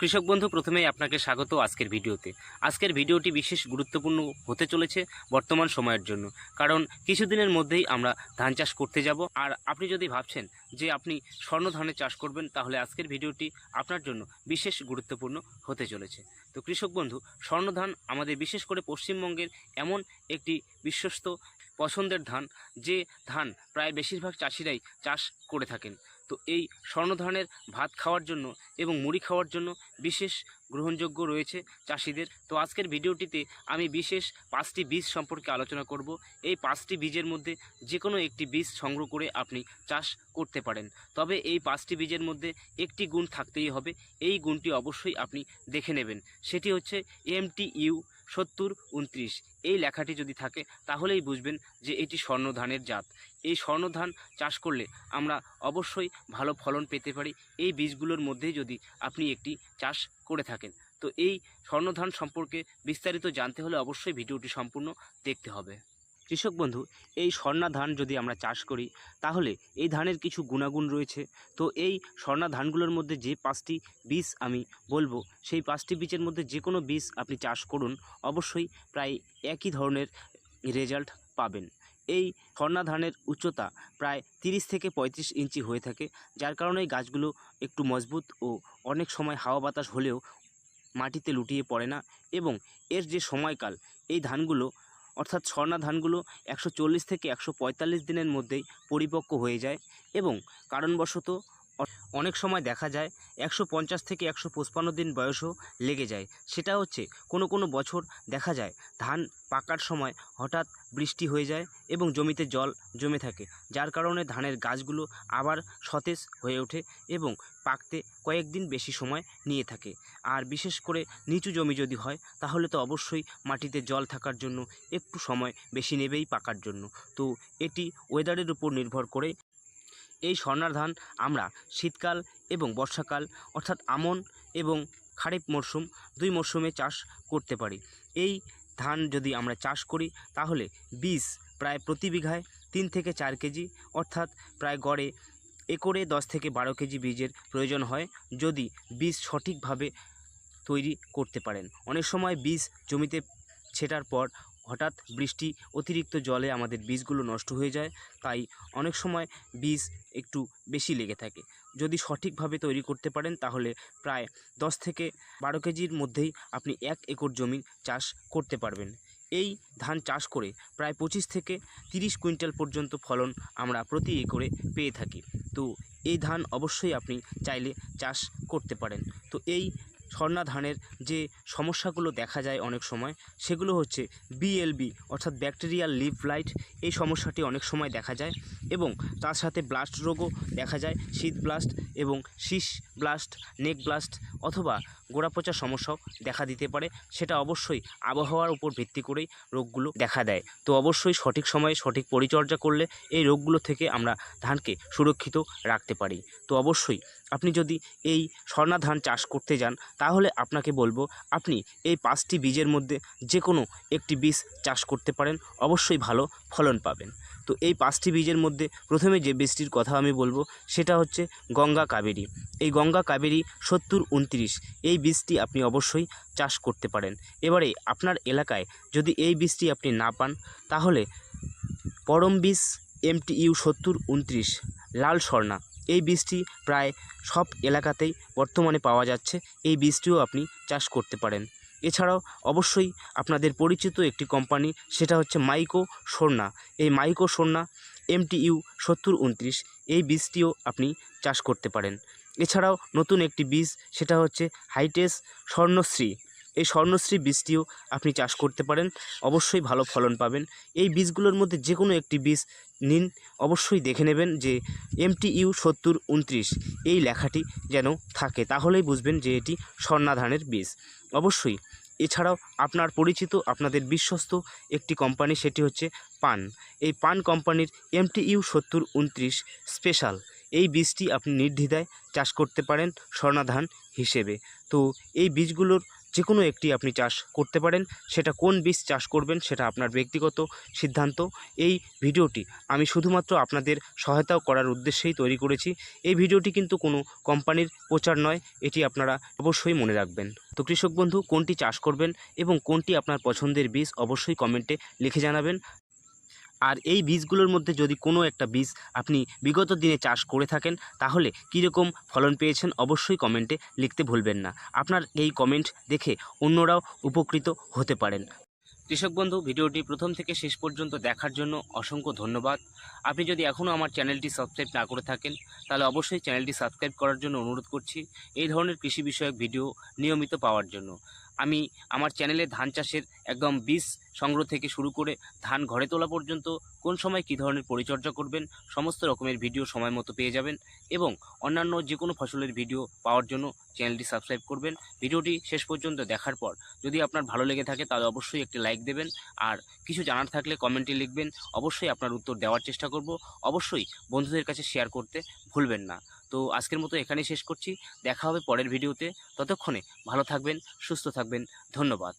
কৃষক বন্ধু, প্রথমেই আপনাকে স্বাগত আজকের ভিডিওতে। আজকের ভিডিওটি বিশেষ গুরুত্বপূর্ণ হতে চলেছে বর্তমান সময়ের জন্য। কারণ কিছুদিনের মধ্যেই আমরা ধান চাষ করতে যাব। আর আপনি যদি ভাবছেন যে আপনি স্বর্ণ ধানের চাষ করবেন, তাহলে আজকের ভিডিওটি আপনার জন্য বিশেষ গুরুত্বপূর্ণ হতে চলেছে। তো কৃষক বন্ধু, স্বর্ণ ধান আমাদের বিশেষ করে পশ্চিমবঙ্গের এমন একটি বিশ্বস্ত পছন্দের ধান, যে ধান প্রায় বেশিরভাগ চাষিরাই চাষ করে থাকেন। তো এই স্বর্ণ ধানের ভাত খাওয়ার জন্য এবং মুড়ি খাওয়ার জন্য বিশেষ গ্রহণযোগ্য রয়েছে চাষিদের। তো আজকের ভিডিওটিতে আমি বিশেষ পাঁচটি বীজ সম্পর্কে আলোচনা করব। এই পাঁচটি বীজের মধ্যে যে কোনো একটি বীজ সংগ্রহ করে আপনি চাষ করতে পারেন। তবে এই পাঁচটি বীজের মধ্যে একটি গুণ থাকতেই হবে। এই গুণটি অবশ্যই আপনি দেখে নেবেন। সেটি হচ্ছে এমটি ইউ সত্তর উনত্রিশ এই লেখাটি যদি থাকে, তাহলেই বুঝবেন যে এটি স্বর্ণধানের জাত। এই স্বর্ণধান চাষ করলে আমরা অবশ্যই ভালো ফলন পেতে পারি। এই বীজগুলোর মধ্যেই যদি আপনি একটি চাষ করে থাকেন। তো এই স্বর্ণধান সম্পর্কে বিস্তারিত জানতে হলে অবশ্যই ভিডিওটি সম্পূর্ণ দেখতে হবে। কৃষক বন্ধু, এই স্বর্ণা ধান যদি আমরা চাষ করি, তাহলে এই ধানের কিছু গুণাগুণ রয়েছে। তো এই স্বর্ণা ধানগুলোর মধ্যে যে পাঁচটি বীজ আমি বলব, সেই পাঁচটি বীজের মধ্যে যে কোনো বীজ আপনি চাষ করুন, অবশ্যই প্রায় একই ধরনের রেজাল্ট পাবেন। এই স্বর্ণা ধানের উচ্চতা প্রায় তিরিশ থেকে পঁয়ত্রিশ ইঞ্চি হয়ে থাকে, যার কারণে এই গাছগুলো একটু মজবুত ও অনেক সময় হাওয়া বাতাস হলেও মাটিতে লুটিয়ে পড়ে না এবং এর যে সময়কাল, এই ধানগুলো অর্থাৎ স্বর্ণা ধানগুলো একশো চল্লিশ থেকে একশো পঁয়তাল্লিশ দিনের মধ্যেই পরিপক্ক হয়ে যায় এবং কারণবশত অনেক সময় দেখা যায় একশো পঞ্চাশ থেকে একশো পঁচপান্ন দিন বয়সও লেগে যায়। সেটা হচ্ছে কোনো কোনো বছর দেখা যায় ধান পাকার সময় হঠাৎ বৃষ্টি হয়ে যায় এবং জমিতে জল জমে থাকে, যার কারণে ধানের গাছগুলো আবার সতেজ হয়ে ওঠে এবং পাকতে কয়েকদিন বেশি সময় নিয়ে থাকে। আর বিশেষ করে নিচু জমি যদি হয়, তাহলে তো অবশ্যই মাটিতে জল থাকার জন্য একটু সময় বেশি নেবেই পাকার জন্য। তো এটি ওয়েদারের উপর নির্ভর করে এই স্বর্ণার ধান আমরা শীতকাল এবং বর্ষাকাল, অর্থাৎ আমন এবং খারিফ মরশুম দুই মরশুমে চাষ করতে পারি। এই ধান যদি আমরা চাষ করি, তাহলে বীজ প্রায় প্রতি বিঘায় তিন থেকে চার কেজি, অর্থাৎ প্রায় গড়ে একরে দশ থেকে বারো কেজি বীজের প্রয়োজন হয় যদি বীজ সঠিকভাবে তৈরি করতে পারেন। অনেক সময় বীজ জমিতে ছেটার পর হঠাৎ বৃষ্টি, অতিরিক্ত জলে আমাদের বীজগুলো নষ্ট হয়ে যায়, তাই অনেক সময় বীজ একটু বেশি লেগে থাকে। যদি সঠিকভাবে তৈরি করতে পারেন, তাহলে প্রায় দশ থেকে বারো কেজির মধ্যেই আপনি এক একর জমি চাষ করতে পারবেন। এই ধান চাষ করে প্রায় পঁচিশ থেকে তিরিশ কুইন্টাল পর্যন্ত ফলন আমরা প্রতি একরে পেয়ে থাকি। তো এই ধান অবশ্যই আপনি চাইলে চাষ করতে পারেন। তো এই স্বর্ণা ধানের যে সমস্যাগুলো দেখা যায় অনেক সময়, সেগুলো হচ্ছে বিএলবি অর্থাৎ ব্যাকটেরিয়াল লিভ লাইট এই সমস্যাটি অনেক সময় দেখা যায় এবং তার সাথে ব্লাস্ট রোগও দেখা যায়, শীত ব্লাস্ট এবং শীষ ব্লাস্ট নেক ব্লাস্ট অথবা গোড়া পচা সমস্যাও দেখা দিতে পারে। সেটা অবশ্যই আবহাওয়ার উপর ভিত্তি করেই রোগগুলো দেখা দেয়। তো অবশ্যই সঠিক সময়ে সঠিক পরিচর্যা করলে এই রোগগুলো থেকে আমরা ধানকে সুরক্ষিত রাখতে পারি। তো অবশ্যই আপনি যদি এই স্বর্ণা ধান চাষ করতে যান, তাহলে আপনাকে বলব, আপনি এই পাঁচটি বীজের মধ্যে যে কোনো একটি বীজ চাষ করতে পারেন, অবশ্যই ভালো ফলন পাবেন। তো এই পাঁচটি বীজের মধ্যে প্রথমে যে বীজটির কথা আমি বলব, সেটা হচ্ছে গঙ্গা কাবেরী। এই গঙ্গা কাবেরী সত্তর উনত্রিশ, এই বীজটি আপনি অবশ্যই চাষ করতে পারেন। এবারে আপনার এলাকায় যদি এই বীজটি আপনি না পান, তাহলে পরম বীজ এমটি ইউ সত্তর উনত্রিশ, লাল স্বর্ণা। এই বীজটি প্রায় সব এলাকাতেই বর্তমানে পাওয়া যাচ্ছে। এই বীজটিও আপনি চাষ করতে পারেন। এছাড়াও অবশ্যই আপনাদের পরিচিত একটি কোম্পানি সেটা হচ্ছে মাইকো সোনা এই মাইকো সোনা এমটি ইউ সত্তর উনত্রিশ, এই বীজটিও আপনি চাষ করতে পারেন। এছাড়াও নতুন একটি বীজ, সেটা হচ্ছে হাইটেস স্বর্ণশ্রী। এই স্বর্ণশ্রী বীজটিও আপনি চাষ করতে পারেন, অবশ্যই ভালো ফলন পাবেন। এই বীজগুলোর মধ্যে যে কোনো একটি বীজ নিন, অবশ্যই দেখে নেবেন যে এমটি ইউ সত্তর উনত্রিশ এই লেখাটি যেন থাকে, তাহলেই বুঝবেন যে এটি স্বর্ণা ধানের বীজ। অবশ্যই, এছাড়াও আপনার পরিচিত, আপনাদের বিশ্বস্ত একটি কোম্পানি সেটি হচ্ছে পান। এই পান কোম্পানির এমটি ইউ সত্তর উনত্রিশ স্পেশাল এই বীজটি আপনি নির্দ্বিধায় চাষ করতে পারেন স্বর্ণাধান হিসেবে। তো এই বীজগুলোর যে কোনো একটি আপনি চাষ করতে পারেন, সেটা কোন বীজ চাষ করবেন সেটা আপনার ব্যক্তিগত সিদ্ধান্ত। এই ভিডিওটি আমি শুধুমাত্র আপনাদের সহায়তা করার উদ্দেশ্যেই তৈরি করেছি। এই ভিডিওটি কিন্তু কোনো কোম্পানির প্রচার নয়, এটি আপনারা অবশ্যই মনে রাখবেন। তো কৃষক বন্ধু, কোনটি চাষ করবেন এবং কোনটি আপনার পছন্দের বীজ অবশ্যই কমেন্টে লিখে জানাবেন। আর এই বীজগুলোর মধ্যে যদি কোনো একটা বীজ আপনি বিগত দিনে চাষ করে থাকেন, তাহলে কীরকম ফলন পেয়েছেন অবশ্যই কমেন্টে লিখতে ভুলবেন না। আপনার এই কমেন্ট দেখে অন্যরাও উপকৃত হতে পারেন। কৃষক বন্ধু, ভিডিওটি প্রথম থেকে শেষ পর্যন্ত দেখার জন্য অসংখ্য ধন্যবাদ। আপনি যদি এখনও আমার চ্যানেলটি সাবস্ক্রাইব না করে থাকেন, তাহলে অবশ্যই চ্যানেলটি সাবস্ক্রাইব করার জন্য অনুরোধ করছি এই ধরনের কৃষি বিষয়ক ভিডিও নিয়মিত পাওয়ার জন্য। আমি আমার চ্যানেলে ধান চাষের একদম বীজ সংগ্রহ থেকে শুরু করে ধান ঘরে তোলা পর্যন্ত কোন সময় কী ধরনের পরিচর্যা করবেন, সমস্ত রকমের ভিডিও সময় মতো পেয়ে যাবেন এবং অন্যান্য যে কোনো ফসলের ভিডিও পাওয়ার জন্য চ্যানেলটি সাবস্ক্রাইব করবেন। ভিডিওটি শেষ পর্যন্ত দেখার পর যদি আপনার ভালো লেগে থাকে তাহলে অবশ্যই একটি লাইক দেবেন আর কিছু জানার থাকলে কমেন্টে লিখবেন। অবশ্যই আপনার উত্তর দেওয়ার চেষ্টা করব। অবশ্যই বন্ধুদের কাছে শেয়ার করতে ভুলবেন না। তো আজকের মতো এখানেই শেষ করছি। দেখা হবে পরের ভিডিওতে। ততক্ষণে ভালো থাকবেন, সুস্থ থাকবেন। ধন্যবাদ।